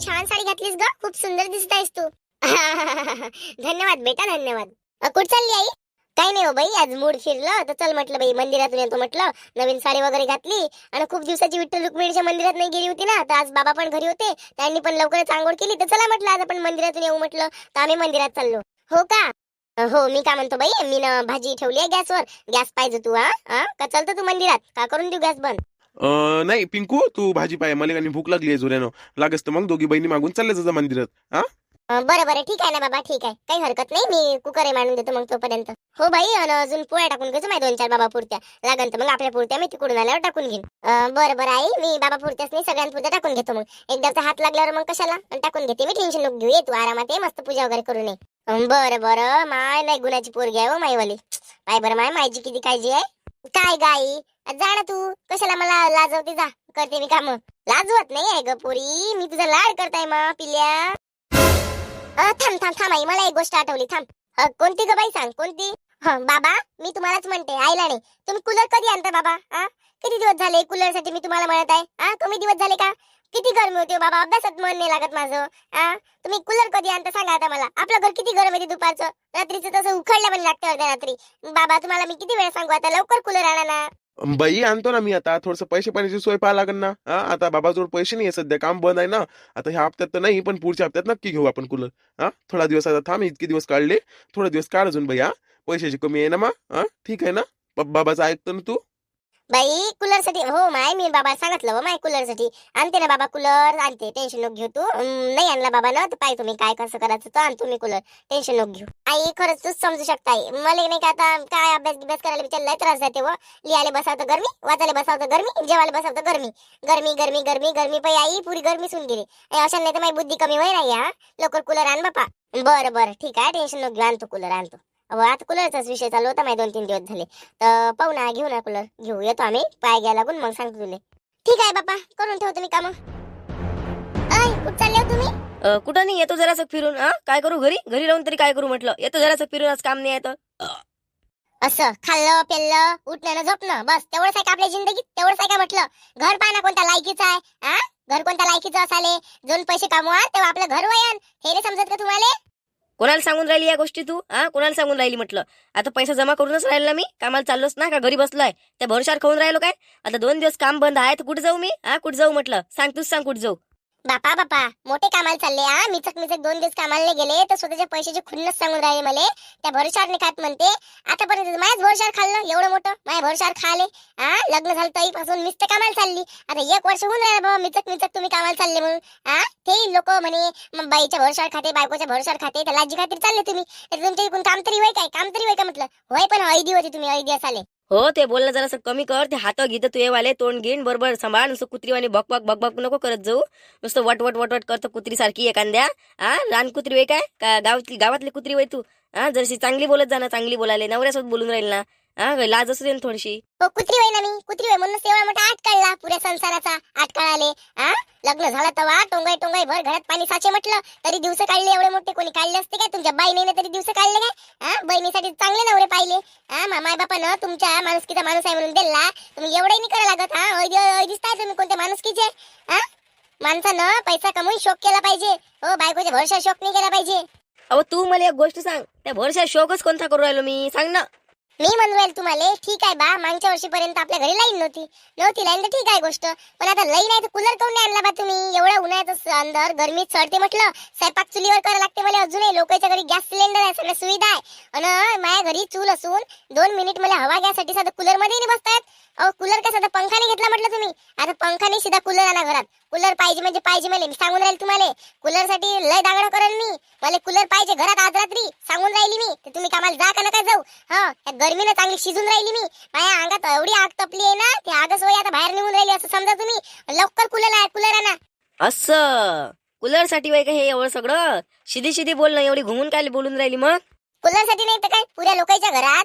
छान साडी घातलीस ग. खूप सुंदर दिसत आहेस तू. धन्यवाद बेटा धन्यवाद. अ, चालली आई? काही नाही हो बाई आज मूड फिरलं. तर चल म्हटलं बाई मंदिरातून येतो म्हटलं. नवीन साडी वगैरे घातली. आणि खूप दिवसाची विठ्ठल रुक्मिणीच्या मंदिरात नाही गेली होती ना. तर आज बाबा पण घरी होते. त्यांनी पण लवकरच आंघोळ केली. तर चला म्हटलं आज आपण मंदिरातून येऊ म्हटलं. तर आम्ही मंदिरात चाललो. हो का? हो मी का म्हणतो बाई मी ना भाजी ठेवली आहे गॅसवर. गॅस पाहिजे तू हा? का चलतो तू मंदिरात? का करून देऊ गॅस बंद? अं, नाही पिंकू तू भाजी पाय मला आणि भूक लागली आहे जोऱ्यानं. लागस तर मग दोघी बहिणी मागून चालले जा मंदिरात हा? अं, बरं बरं ठीक आहे ना बाबा ठीक आहे. काही हरकत नाही मी कुकर मांडून देतो मग तोपर्यंत. हो बाई आणि अजून पोळ्या टाकून घेतो माझ्या दोन चार बाबा पुरत्या. लागन तर मग आपल्या पुरत्या मी तिकडून आल्यावर टाकून घेईन. अं, बरं बरं आई मी बाबा पुरत्याच नाही सगळ्यांपुरत्या टाकून घेतो मग. एकदाचा हात लागल्यावर मग कशाला? टाकून घेते मी टेन्शन नको घेऊ. ये तू आरामात ये मस्त पूजा वगैरे करू नये अं, बरं बरं माय नाही गुणाची पोरगी आहे हो माईवाली. पाय बरं माय माझी किती काळजी आहे? काय गाई जा ना तू. कशाला मला लाजवते? जा. करते मी काम. लाजवत नाही आहे ग पोरी. मी तुझा लाड करताय मा पिल्या. थांब थांब थांब आई. मला एक गोष्ट आठवली. थांब. कोणती ग बाई सांग? कोणती? बाबा मी तुम्हालाच म्हणते. आईला नाही. तुम्ही कूलर कधी आणता बाबा? आ किती दिवस झाले कूलरसाठी मी तुम्हाला म्हणत आहे? आ कमी दिवस झाले का? किती गरमी होते हो बाबा? अभ्यासात मन नाही लागत माझं. आ तुम्ही कूलर कधी आणता सांगा आता मला. आपलं घर किती गरम येते दुपारचं? रात्रीचं तसं उखडल्या पण लागतं अर्ध्या रात्री. बाबा तुम्हाला मी किती वेळ सांगू? आता लवकर कूलर आणा ना. बाई आणतो ना मी आता. थोडस पैसे पाण्याची सोय पाहा लागेल ना. हा आता बाबाजवळ पैसे नाही सध्या. काम बंद आहे ना. आता ह्या हप्त्यात तर नाही पण पुढच्या हप्त्यात नक्की घेऊ आपण कूलर. हा थोडा दिवस आता थांब इतके दिवस काढले. थोडा दिवस काढ अजून बाई हा. पैशाची कमी आहे ना मा हा. ठीक आहे ना? बाबाचं ऐकतो ना तू? बाई कूलरसाठी हो माय मी बाबा सांगितलं हो माय कूलरसाठी आणते ना बाबा कूलर आणते टेन्शन नको घेऊ तू. नाही आणला बाबा ना तर पाय तुम्ही काय कसं करायचं तो आणतो मी कूलर टेन्शन नको घेऊ. आई खरंच तूच समजू शकता आई. मला नाही का आता काय अभ्यास बिभ्यास करायला विचारलाय त्रास जाते व. लिहायला बसावतं गरमी वाचायला बसावतं गरमी जेवायला बसावतं गरमी. गरमी गरमी गरमी गरमी पै आई पुरी गरमी सुन गेली. आई, अशा नाही तर माझी बुद्धी कमी होई नाही हा. लवकर कूलर आण बापा. बरं बरं ठीक आहे टेन्शन नको घेऊ आणतो कूलर आणतो आता कूलरचाच विषय चालू होता माझे दोन तीन दिवस झाले. तर पाहू ना घेऊ ना कूलर. घेऊ येतो आम्ही. पाय घ्यायला लागून मग सांगतो तुले. ठीक आहे बापा करून ठेवतो मी काम. कुठं चालले हो तुम्ही? अ, कुठं नाही येतो जरासं फिरून. हा काय करू घरी? घरी राहून तरी काय करू म्हटलं? येतो जरासं फिरून आज काम नाही येतं असं खाल्लं पेल्लं उठणं न झोपणं बस. तेवढंच आहे का आपल्या जिंदगीत? तेवढंच आहे का म्हटलं? घर पाहणं कोणत्या लायकीचं आहे. हा घर कोणत्या लायकीचं असाले? दोन पैसे कमवा तेव्हा आपलं घर वयन. हे नाही समजत का तुम्हाला? कोणाला सांगून राहिली या गोष्टी तू? हा? कोणाला सांगून राहिली म्हटलं? आता पैसा जमा करूनच राहिला मी? कामाला चाललोच ना का? घरी बसलोय. त्या भरशार खाऊन राहिलो काय? आता दोन दिवस काम बंद आहे तर कुठे जाऊ मी? हा? कुठे जाऊ म्हटलं? सांग तूच सांग कुठे जाऊ. बापा बापा मोठे कामाला चालले हा? मिचक मिचक दोन दिवस कामाला गेले तर स्वतःच्या पैशाची खुन्नस सांगून राहिले मला. त्या भरशारने खात म्हणते आतापर्यंत माझ्याच भरशार खाल्लं एवढं मोठं माझ्या भरशार खाले. हा? लग्न झालं तरीपासून मिस्त कामाला चालली. आता एक वर्ष होऊन राहिला बाबा मिचक मिचक तुम्ही कामाला चालले म्हणून. हा? ते लोक म्हणे मग बाईच्या भरशार खाते बायकोच्या भरशार खाते त्या लाजी खातीर चालले तुम्ही. तुमच्या इकडून काम तरी होय काय? काम तरी होय का म्हटलं? होय पण ऐदी होती तुम्ही ऐदी असाले. हो ते बोलणं जरा कमी कर ते हात घेत तू येवाले तोंड घेईन बरोबर सांभाळ नुसतं कुत्रीवाणी बक बक नको करत जाऊ. नुसतं वट वट वट वट करतो कुत्री सारखी एखाद्या. हा रान कुत्री वे काय? का गावातली गावातली कुत्री वय तू? हा जरशी चांगली बोलत जा ना चांगली बोलायला. नवऱ्यासोबत बोलून राहील ना. हा लाज असू दे ना थोडीशी. हो कुत्री होय ना मी. कुत्री होय म्हणून एवढा मोठा आठ काढला पुऱ्या संसाराचा. आठ काढाले हा? लग्न झालं तेव्हा टोंगाई टोंगाई भर घरात पाणी साचे म्हटलं. तरी दिवस काढले एवढे मोठे. कोणी काढले असते काय? तुमच्या बाईने तरी दिवस काढले काय? हा? बहिणीसाठी चांगले नवरे पाहिले. हा माय बापानं तुमच्या माणुसकीचा माणूस आहे म्हणून दिला. तुम्ही एवढे नाही करा लागत हा? दिसताय तुम्ही कोणत्या माणुसकीचे? हा? माणसानं पैसा कमवून शोक केला पाहिजे. हो बायकोच्या भरशा शोक नाही केला पाहिजे. अहो तू मला एक गोष्ट सांग. त्या भरशा शोकच कोणता करू राहिलो मी? सांग ना. मी म्हणू राहील तुम्हाला ठीक आहे बा मागच्या वर्षीपर्यंत आपल्या घरी लाईन नव्हती. नव्हती लाईन तर ठीक आहे गोष्ट. पण आता लाईन आहे तर कूलर काऊन नाही आणला बा तुम्ही? एवढ्या उन्हाळ्याचं अंदर गरमीत चढते म्हटलं स्वयंपाक चुलीवर करावं लागते मला अजूनही. लोकांच्या घरी गॅस सिलेंडर आहे सगळ्या सुविधा आहे. आणि माझ्या घरी चूल असून दोन मिनिट मला हवा घ्यासाठी साधं कूलरमध्ये नाही अहो कूलर कसा साधा पंखाने घेतला म्हटलं तुम्ही? आता पंखाने सीधा कूलर आला घरात. कूलर पाहिजे म्हणजे पाहिजे मला. मी सांगून राहील तुम्हाला. कूलरसाठी लय दागड करेल मी. मला कूलर पाहिजे घरात आज रात्री. सांगून राहिली मी. तर तुम्ही कामाला जा का नका जाऊ? हा त्या गर्मीनं चांगली शिजून राहिली मी. माझ्या अंगात एवढी आग तपली आहे ना ती आगच वय आता बाहेर निघून राहिली. असं समजा तुम्ही. लवकर कूलर आहे कूलर आणा. असं. कूलरसाठी वय का हे एवढं सगळं? शिधी शिधी बोलणं एवढी घुमून काय बोलून राहिली मग? कुलरसाठी नाही तर काय? पुऱ्या लोकांच्या घरात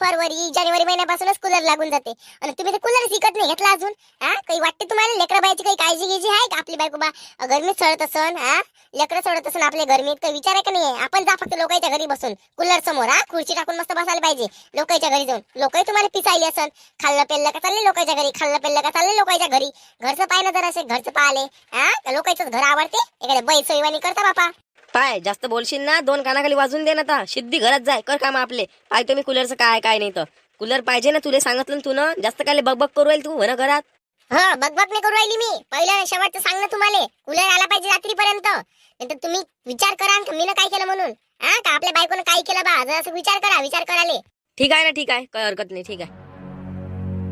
फरवरी जानेवारी महिन्यापासूनच कूलर लागून जाते. आणि तुम्ही ते कूलर विकत नाही घेतला अजून हा? काही वाटते तुम्हाला? लेकरा बायची काही काळजी घ्यायची आहे का आपली बायको बा गरमीत चढत असन हा? लेकरं सडत असन आपल्या गरमीत काही विचार आहे का नाही? आपण जा फक्त लोकांच्या घरी बसून कूलर समोर हा? खुर्ची टाकून मस्त बसायला पाहिजे लोकांच्या घरी जाऊन. लोकही तुम्हाला पिसायली असन खाल्लं पेल्लं का चालले लोकांच्या घरी? खाल्लं पेल्लं का चालले लोकांच्या घरी? घरचं पाहिलं जर असे घरचं पाहिले हा? लोकांचंच घर आवडते. एखाद्या बाई सोयवानी करता बापा. पाय जास्त बोलशील ना दोन कानाखाली वाजून दे ना आता. सिद्धी घरात जाय कर काम आपले. पाय तुम्ही कूलरचं काय काय नाही तर. कूलर पाहिजे ना तुला सांगितलं ना तू ना जास्त काय बग बग करू राहील तू हो ना घरात. हा बघ नाही करू राहिली मी. पहिलं शेवटचं सांग ना तुम्हाला. कूलर आला पाहिजे रात्रीपर्यंत. नाहीतर तुम्ही विचार करा मी काय केलं म्हणून. हा का आपल्या बायकोनं काय केलं बा? असं विचार करा विचार कराले. ठीक आहे ना ठीक आहे. काय हरकत नाही ठीक आहे.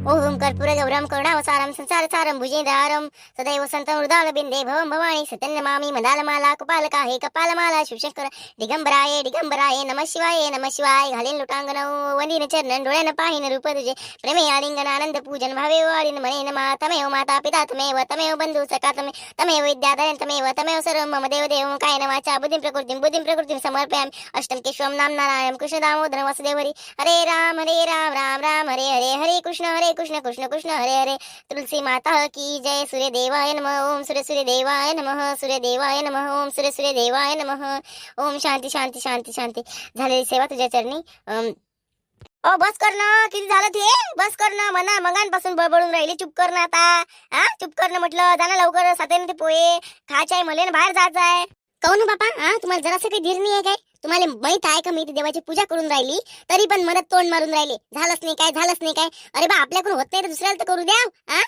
ओम कर्पूर करुणावसारं करुणावसारम संसार सदैव संत हृदय भवं भवानी सतन्नमामि मदालमाला कपालका हे कपालमाला शिवशंकर। दिगंबराय दिगंबराय नम शिवाय नम शिवाय। घालीन लुटांगण वंदीन चरण डोळ्यानं पाहिन रूप तुझे। प्रेमे आलिंगन आनंद पूजन भावे वाढीन मने नमा तमेव माता पिता तमेव तमेव बंधू सखा तमे तमेव विद्याधरन तमेव तमेव सर्व। मम देव देवं कायन वाचा बुद्धिं प्रकृतिं बुद्धिं प्रकृतिं समर्पयामि। अष्टम केशवं नाम नारायण कृष्ण दामोदर वसुदेव हरे राम हरे राम राम राम हरे हरे हरे कृष्ण हरे कृष्ण कृष्ण कृष्ण हरे हरे. तुलसी माता की जय सूर्य देवाय नम. ओम सूर्य सूर्य देवाय नम. सूर्य देवाय नम. ओम सूर्य सूर्य देवाय नम. ओम शांती शांती शांती शांती. झालेली सेवा तुझ्या चरणी. ओ बस कर ना. किती झालं ते? बस कर ना. म्हणा मगांपासून बळबळून राहिली. चुप कर ना आता. हा चुप कर ना म्हटलं. जा लवकर. साताने ते पोहे. खायचे आहे मले बाहेर जायचं आहे कहू बापा हा? तुम्हाला जरासं काही धीर नाही आहे काय? तुम्हाला माहीत आहे का मी इथे देवाची पूजा करून राहिली? तरी पण मदत तोंड मारून राहिले. झालंच नाही काय झालंच नाही काय? अरे बा आपल्याकडून होत नाही तर दुसऱ्याला तर करू द्या हा?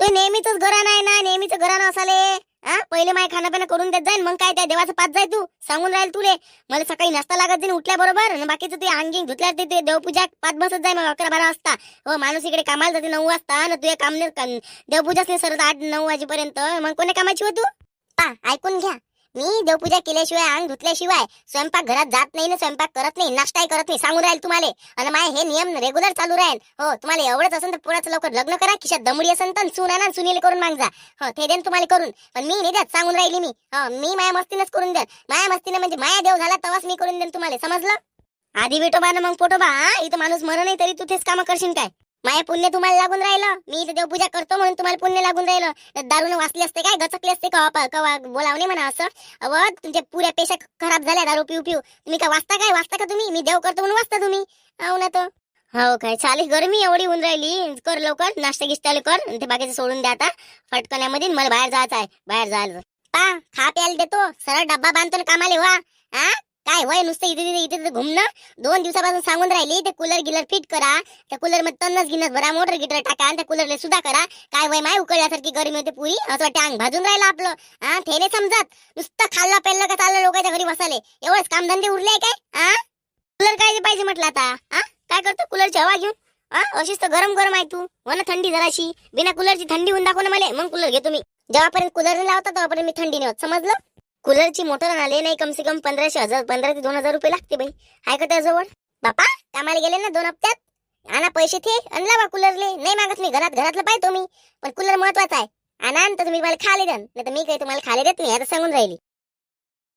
तो नेहमीच घराणा आहे ना नेहमीच घराणा असाले. हा? पहिले माय खाणं पिणं करून देत जाईन मग काय त्या देवाचं पाच जाय तू? सांगून राहील तुले. मला सकाळी नाश्ता लागत जाईन उठल्या बरोबर बाकीचं ते अंगी धुतल्या ते देवपूजा पाच बसत जाय मग अकरा बारा वाजता. हो माणूस इकडे कामाला जाते नऊ वाजता ना तुझे काम नाही देवपूजाच नाही सरत आठ नऊ वाजेपर्यंत. मग कोण्या कामाची हो तू? पा ऐकून घ्या. मी देवपूजा केल्याशिवाय अंग धुतल्याशिवाय स्वयंपाक घरात जात नाही ना स्वयंपाक करत नाही नाश्ताही करत नाही सांगून राहील तुम्हाला. आणि माय हे नियम रेग्युलर चालू राहील. हो तुम्हाला एवढंच असेल तर पुढचं लवकर लग्न करा खिशात दमडी असेल तर सून आणा सुनील करून माग जा हो ते देन तुम्हाला करून. पण मी नाही द्यात सांगून राहिली मी. हो मी माया मस्तीनच करून द्या माया मस्तीनं म्हणजे माया देव झाला तवाच मी करून देईन तुम्हाला समजलं? आधी विटोबा ना मग पोटोबा हा? इथं माणूस मरण नाही तरी तू तेच कामं करशील काय? माया पुण्य तुम्हाला लागून राहिलं. मी इथे देवपूजा करतो म्हणून तुम्हाला पुण्य लागून राहिलं. दारून वाचले असते काय? गचकले असते का? कवा बोलावणे म्हणा असं. अव तुमच्या पुऱ्या पेशा खराब झाल्या दारू पिऊ पिऊ. तुम्ही का वाचता काय? वाचता का तुम्ही? मी देव करतो म्हणून वाचता तुम्ही. हो ना तर हो काय? चालेल गरमी एवढी होऊन राहिली. कर लवकर नाश्ता गिस्ता कर. ते बाकीचं सोडून द्या आता. फटकण्यामध्ये मला बाहेर जायचं आहे. बाहेर जायचं. पा खा प्यायला देतो. सरळ डब्बा बांधतो ना कामाले वा. हा काय वय नुसतं इथे तिथे इथे तिथे घुमणं? दोन दिवसापासून सांगून राहिली ते कूलर गिलर फिट करा. त्या कूलरमध्ये तन्नच गिनस भरा मोटर गिटर टाका आणि त्या कूलरला सुद्धा करा. काय वय माय उकळल्यासारखी गरमी होते पुरी. असं वाटतं अंग भाजून राहिलं आपलं. हा ते नाही समजत? नुसतं खाल्लं पेल्लं का चाललं लोकांच्या घरी बसाले एवढंच कामधंदे उरले काय? हा? कूलर काय पाहिजे म्हटलं आता. हा? काय करतो? कूलरची हवा घेऊन? हा? अशीच तर गरम गरम आहे तू. हो ना थंडी जराशी. बिना कूलरची थंडी होऊन दाखव ना मला. मग कूलर घेतो मी. जेव्हापर्यंत कूलर लावता तेव्हापर्यंत मी थंडी नाही होत समजलं? कूलरची मोटर आले नाही कम से कम पंधराशे हजार पंधरा ते दोन हजार रुपये लागते बाई. आहे का त्याजवळ? बापा कामाला गेले ना दोन हप्त्यात? आणा पैसे थे आणला बा कूलरले. नाही मागत मी घरात घरातलं पाहतो मी. पण कूलर महत्त्वाचा आहे. आणा तर तुम्ही मला खाले द्या. नाही तर मी काही तुम्हाला खाले देत नाही आता सांगून राहिली.